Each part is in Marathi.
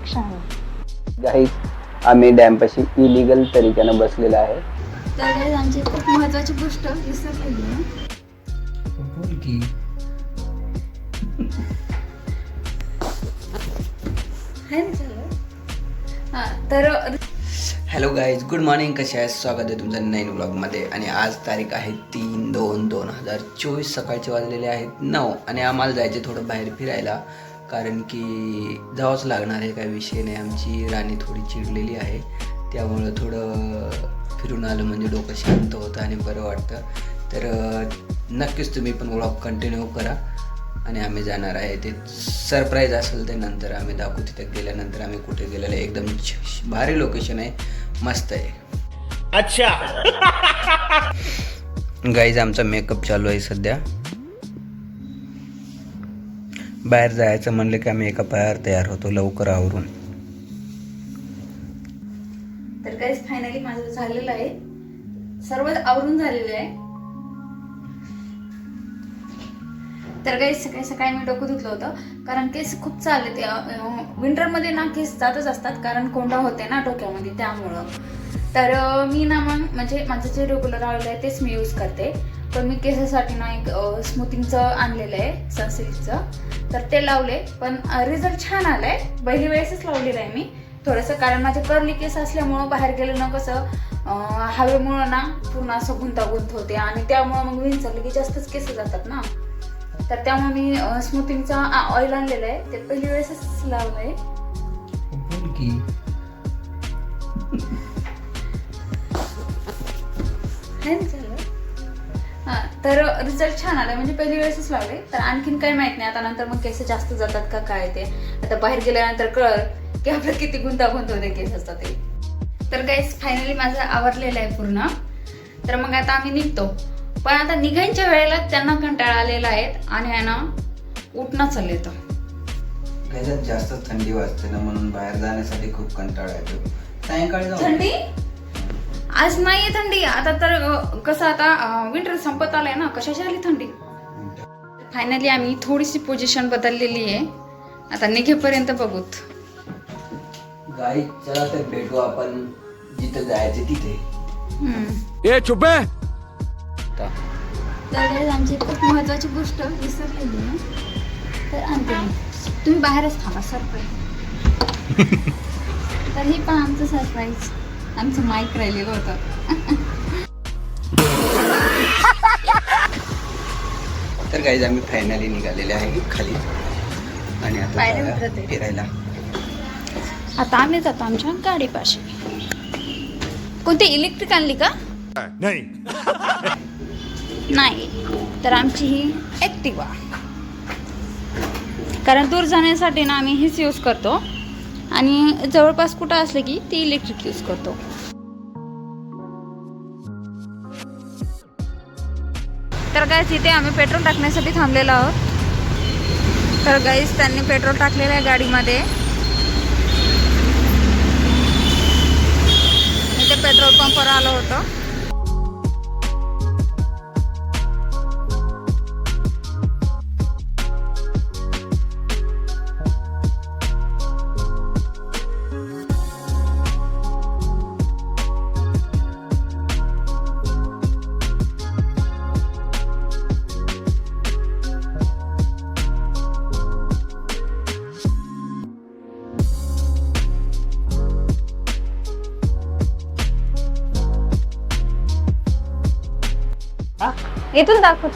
ऍक्शन गाईज आम्ही डॅमपाशी इलिगल तरीक्यानं बसलेला आहे. तर guys, आमची खूप महत्वाची गोष्ट विसरलेली आहे. बोल की आहे ना चालू? हा, तर हॅलो गाईज गुड मॉर्निंग कसे आहे स्वागत आहे तुमचं नवीन ब्लॉगमध्ये आणि आज तारीख आहे तीन दोन दोन हजार चोवीस. सकाळचे वाजलेले आहेत नऊ. आणि आम्हाला जायचे थोडं बाहेर फिरायला. कारण की जावंच लागणार आहे काही विषय नाही. आमची राणी थोडी चिडलेली आहे. त्यामुळं थोडं फिरून आलं म्हणजे डोकं शांत होतं आणि बरं वाटतं. तर नक्कीच तुम्ही पण ब्लॉग कंटिन्यू करा आणि आम्ही जाणार आहे. ते सरप्राईज असेल ते नंतर आम्ही दाखवू. तिथे गेल्यानंतर आम्ही कुठे गेलेलो आहे? एकदम भारी लोकेशन आहे. मस्त आहे. अच्छा. गाईज आमचा मेकअप चालू आहे सध्या. बाहेर जायचं म्हणलं की आम्ही एका पायावर तयार होतो लवकर आवरून. तर काहीच फायनली माझं झालेलं आहे. सर्व आवरून झालेलं आहे. तर काही सकाळी सकाळी मी डोकं धुतलं होतं. कारण केस खूप चालले ते विंटरमध्ये ना केस जातच असतात. कारण कोंडा होते ना डोक्यामध्ये त्यामुळं. तर मी ना मग म्हणजे माझं जे रेग्युलर ऑइल आहे तेच मी यूज करते. पण मी केसासाठी ना एक स्मूथिंगचं आणलेलं आहे सनसिल्कचं तर ते लावले पण रिझल्ट छान आलाय. पहिली वेळेसच लावलेलं आहे मी. थोडंसं कारण माझे कर्ली केस असल्यामुळं बाहेर गेलं ना कसं हवेमुळं ना पूर्ण असं गुंतागुंत होते आणि त्यामुळं मग विंचरले की जास्तच केस जातात ना. तर त्यामुळे मी स्मूथिंगचा ऑइल आणलेलं आहे. ते पहिली वेळेसच लावलं आहे तर रिझल्ट छान आला म्हणजे पहिली वेळेसच लावले तर आणखीन काही माहीत नाही. आता नंतर मग केस जास्त जातात का काय ते. आता बाहेर गेल्यानंतर कळल की आपलं किती गुंतागुंत होते केस असतात ते. तर काहीच फायनली माझं आवरलेलं आहे पूर्ण. तर मग आता आम्ही निघतो. पण आता निघायच्या वेळेला त्यांना कंटाळा आलेला आहेत आणि आहे ना उठणं चाललं येतं जास्त थंडी वाजते ना म्हणून बाहेर जाण्यासाठी खूप कंटाळा येतो. सायंकाळी थंडी? आज नाहीये थंडी. आता तर कसं आता विंटर संपत आलंय ना कशाची आली थंडी? फायनली आम्ही थोडीशी पोझिशन बदललेली आहे. आता निघेपर्यंत बघूत. गाई चला तर भेटू आपण. जिथं जायचं तिथे. हम्म. ए चुप है तर आमची खूप महत्वाची गोष्ट विसरलेली आहे. तर आणते मी. तुम्ही बाहेरच थांबा सरप्राईज तर हे पण आमचं सरप्राईज आमचं माईक राहिलेलं होतं. तर काही आम्ही फायनली निघालेले आहे खाली. आणि आता. फिरायला. आता आम्ही जातो आमच्या गाडीपाशी. कोणती इलेक्ट्रिक आणली का? नहीं. नाही. तर आमची ही ॲक्टिवा कारण दूर जाण्यासाठी ना आम्ही हेच यूज करतो. आणि जवळपास कुठं असलं की ती इलेक्ट्रिक यूज करतो. तर गाईस इथे आम्ही पेट्रोल टाकण्यासाठी थांबलेलो आहोत. तर गाईस त्यांनी पेट्रोल टाकलेलं आहे गाडीमध्ये. इथे पेट्रोल पंपवर आलो होतो. इथून दाखवत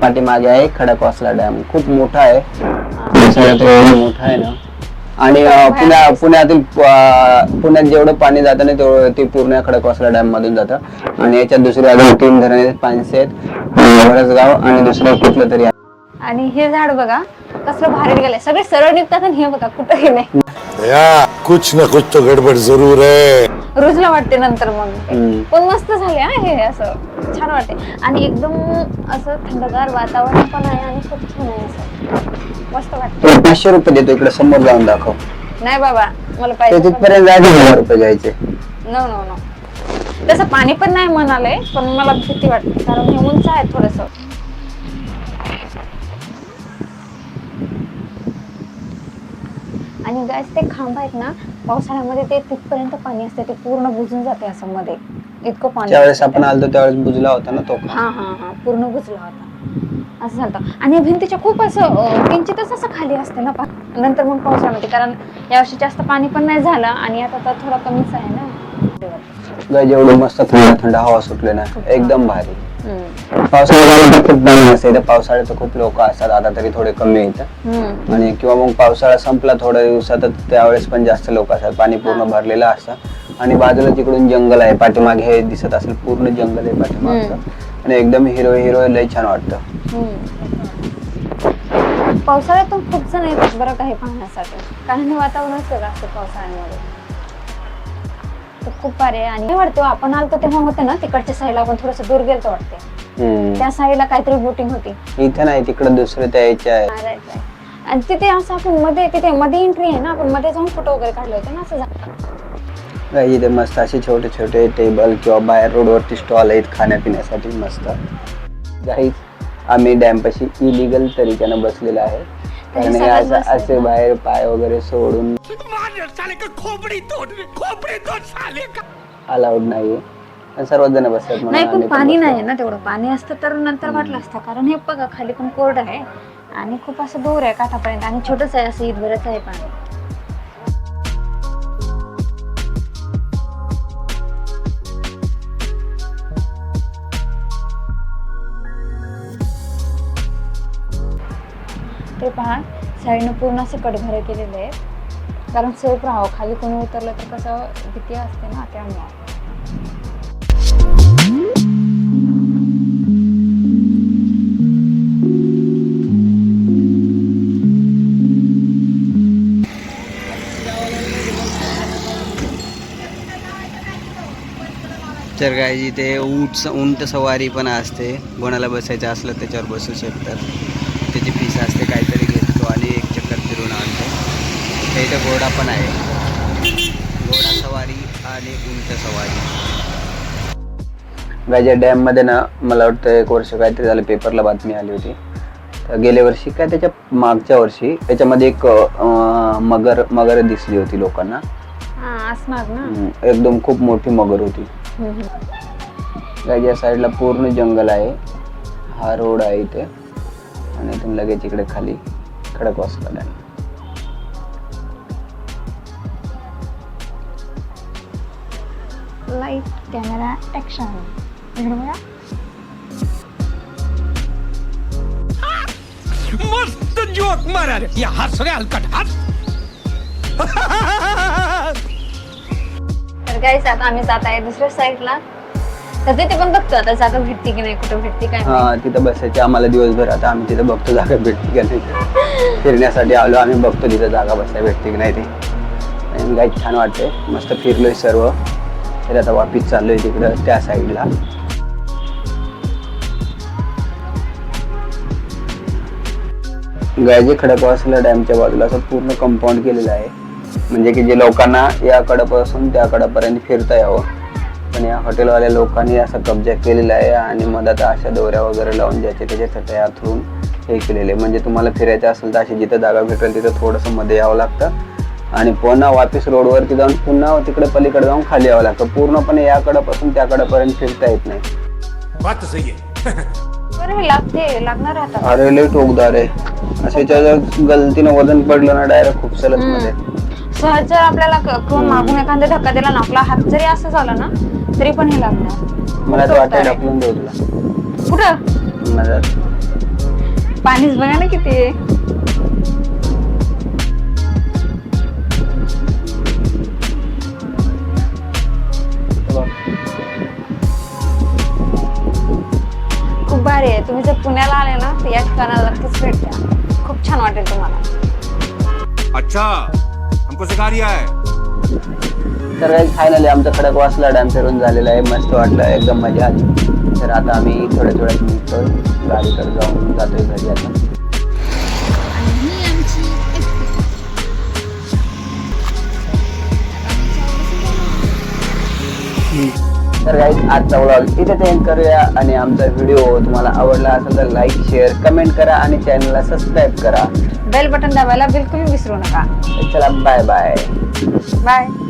पाठीमागे आहे खडकवासला डॅम. खूप मोठा आहे. एवढा मोठा आहे ना? आणि पुण्या पुण्यातील पुण्यात जेवढं पाणी जातं ना तेवढं ते पूर्ण खडकवासला डॅम मधून जातं. आणि याच्यात दुसरे अजून तीन धरणे आहेत, पानसे आहेत वरसगाव आणि दुसरं कुठलं तरी. आणि हे झाड बघा कसलं भारी गेलंय सगळे सरळ निघतात आणि हे बघा कुठं हे नाही कुछ न कुछ तो गड़बड़ जरूर है। रुजलं वाटते नंतर मग. पण मस्त झाले हा हे असं. छान वाटते. आणि एकदम असं थंडगार वातावरण पण आहे आणि खूप छान आहे असं. मस्त वाटते. पाचशे रुपये देतो इकडे समोर जाऊन दाखव. नाही बाबा मला ते पाहिजे. पण- तिथपर्यंत जायचे हजार रुपये द्यायचे. नो नो नो तसं पाणी पण नाही म्हणाले पण मला भीती वाटते कारण हे उंच आहे थोडस. आणि गायस ते खांब आहेत ना पावसाळ्यामध्ये ते तिथपर्यंत पाणी असते ते पूर्ण बुजून जाते असं मध्ये. इतकं पाणी ज्यावेळेस आपण आलतो त्यावेळेस बुजला होता ना तो हा हा हा पूर्ण बुजला होता. असं झालं आणि भिंतीच्या खूप असं अं, किंचितच असं खाली असते ना पा नंतर मग पावसाळ्यामध्ये. कारण यावर्षी जास्त पाणी पण नाही झालं आणि आता तर थोडा कमीच आहे ना. गाय जेवढं मस्त थंड थंड हवा सुटले ना एकदम भारी. पावसाळ्यात खूप पाणी असते इथं खूप लोक असतात आता तरी थोडे कमी येतं हम्म. आणि किंवा मग पावसाळा संपला थोड्या दिवसात त्यावेळेस पण जास्त लोक असतात. पाणी पूर्ण भरलेलं असतं. आणि बाजूला तिकडून जंगल आहे पाठीमागे हे दिसत असेल पूर्ण जंगल आहे पाठीमागचं. आणि एकदम हिरो हिरो लय छान वाटतं. पावसाळ्यातून खूप जण येतात बरं काही पाहण्यासाठी. कारण हे वातावरणच वेगळं असतं पावसाळ्यामध्ये. तर खूप भारी आहे. आणि वाटतो आपण आलतो तेव्हा होते ना तिकडच्या साईडला आपण थोडस दूर गेलतो वाटते. त्या साईडला काहीतरी बोटिंग होती. इथे नाही तिकडे दुसरे त्या याच्या आहे. right, right. आणि तिथे असं आपण मध्ये तिथे मध्ये एंट्री आहे ना आपण मध्ये जाऊन फोटो वगैरे काढले होते ना असं गाई इथे मस्त असे छोटे छोटे टेबल किंवा बाहेर रोडवरती स्टॉल आहेत खाण्यापिण्यासाठी मस्त. आम्ही डॅमपाशी इलिगल तरीक्यानं बसलेला आहे. सगळ्यात असं? बाहेर पाय वगैरे सोडून अलाउड नाहीये आणि सर्वच जण बसतात म्हणून नाही पण आम्ही पण पाणी बसलो. नाही ना तेवढं पाणी असतं तर नंतर वाटलं असतं कारण हे बघा खाली पण कोरड आहे आणि खूप असं दूर आहे काठापर्यंत आणि छोटच आहे असं इथभरच आहे पाणी पहा. साईडनं पूर्ण असे कडघरे केलेले आहेत. कारण सेफ राहावं. खाली कोणी उतरलं तर कसं भीती असते ना त्यामुळं. तर काय जिथे उंट उंट सवारी पण असते. कोणाला बसायचं असलं त्याच्यावर बसू शकतात. त्याची फीस असते काहीतरी घेतो आणि एक चक्कर फिरून आणतो. त्या इथे घोडा पण आहे. घोडा सवारी आणि उंट सवारी. गायच्या डॅममध्ये ना मला वाटतं एक वर्ष काहीतरी झालं पेपरला बातमी आली होती. तर गेल्या वर्षी काय त्याच्या मागच्या वर्षी त्याच्यामध्ये एक मगर मगर दिसली होती लोकांना. हा एकदम खूप मोठी मगर होती. गायच्या साईडला पूर्ण जंगल आहे. हा रोड आहे इथे. आणि इथून लगेच इकडे खाली Khadakwasla dam light camera action इकडे बघा. मस्त जोक मारा रे. या हस रे हलकट. हस तर काहीच आता आम्ही जात आहे दुसऱ्या साईडला तर तिथे पण बघतो. आता जागा भेटते की नाही कुठं भेटते काय. हा तिथं बसायचे आम्हाला दिवसभर. आता आम्ही तिथं बघतो जागा भेटते का नाही. फिरण्यासाठी आलो आम्ही बघतो तिथं जागा बसायला भेटते की नाही ते. आणि गाय छान वाटते मस्त फिरलोय सर्व. तर आता वापिस चाललोय तिकडं त्या साईडला. गायजे खडकवासला डॅमच्या बाजूला असं पूर्ण कंपाऊंड केलेलं आहे. म्हणजे की जे लोकांना या कडापासून त्या कडापर्यंत फिरता यावं. पण या हॉटेलवाल्या लोकांनी असा कब्जा केलेला आहे आणि मधात अशा दोऱ्या वगैरे लावून ज्याचे त्याच्या तयार थरून हे केलेले आहे. म्हणजे तुम्हाला फिरायचं असेल तर अशी जिथं जागा भेटेल तिथं थोडंसं मध्ये यावं लागतं. आणि पुन्हा वापिस रोडवरती जाऊन पुन्हा तिकडे पलीकडे जाऊन खाली यावं लागतं. पूर्णपणे या कडापासून त्या कडापर्यंत फिरता येत नाही. अरे लय टोकदार आहे. जर गलतीनं वजन पडलं ना डायरेक्ट खूप सलत मध्ये. सहज जर आपल्याला क- कोण मागून एखादा धक्का दिला ना आपला हात जरी असं झाला ना तरी पण हे लागणार. मला तर वाटतं. ढकलून देऊ तुला. कुठं? पाणीच बघा ना किती आहे. खूप भारी आहे. तुम्ही जर पुण्याला आले ना तर या ठिकाणाला नक्कीच भेट द्या. खूप छान वाटेल तुम्हाला. अच्छा. हमको सिखा रिया है तर काही फायनली आमचं खडकवासला डॅम फिरून झालेला आहे. मस्त वाटलं. एकदम मजा आली. तर आता आम्ही थोड्या थोड्यात निघतो गाडीकडे जाऊन जातोय घरी आता. तर काही आजचा व्लॉग इथे एंड करूया आणि आमचा व्हिडिओ तुम्हाला आवडला असेल तर लाईक शेअर कमेंट करा आणि चॅनलला सबस्क्राईब करा. बेल बटन दाबायला बिलकुल विसरू नका. चला बाय बाय बाय